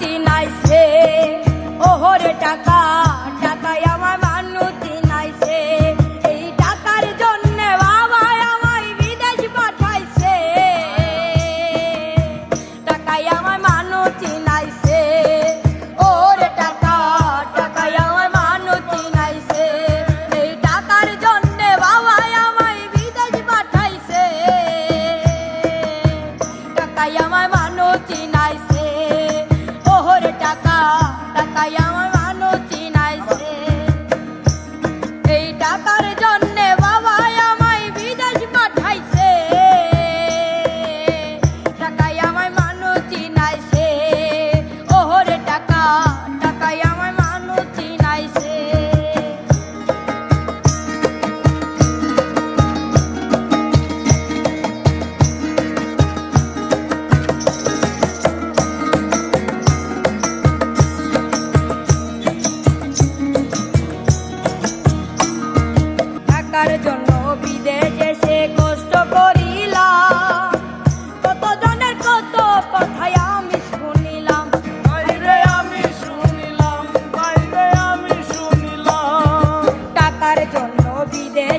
চিনাইছে ওহরে টাকা টাকায় আমার মানু চিনাইছে এই টাকার জন্য বাবা আমায় বিদেশ পাঠাইছে। টাকায় আমার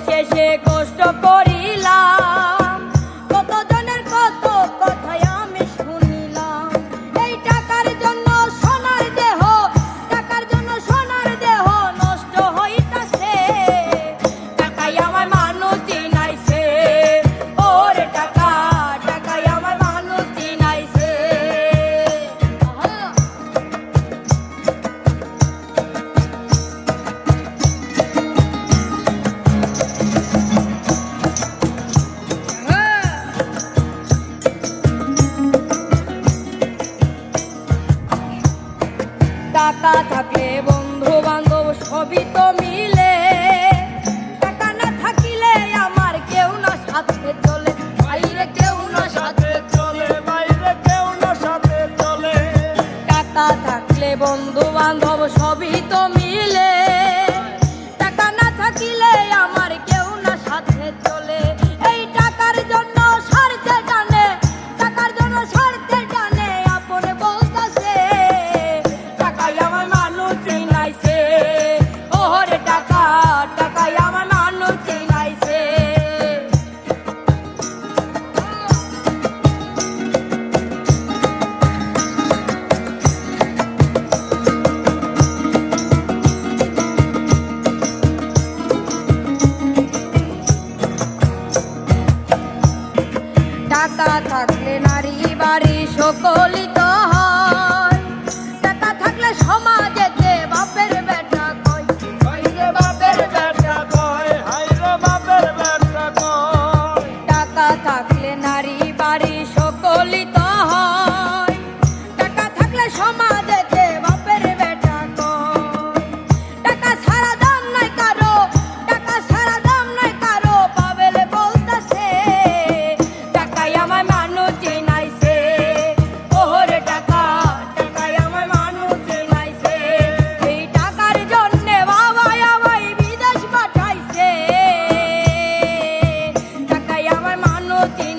শেষে কষ্ট করে সবই তো মিলে। টাকা না থাকিলে আমার কেউ না সাথে চলে। বাইরে কেউ না সাথে চলে, বাইরে কেউ না সাথে চলে। টাকা থাকলে বন্ধু বান্ধব সব chocolate. que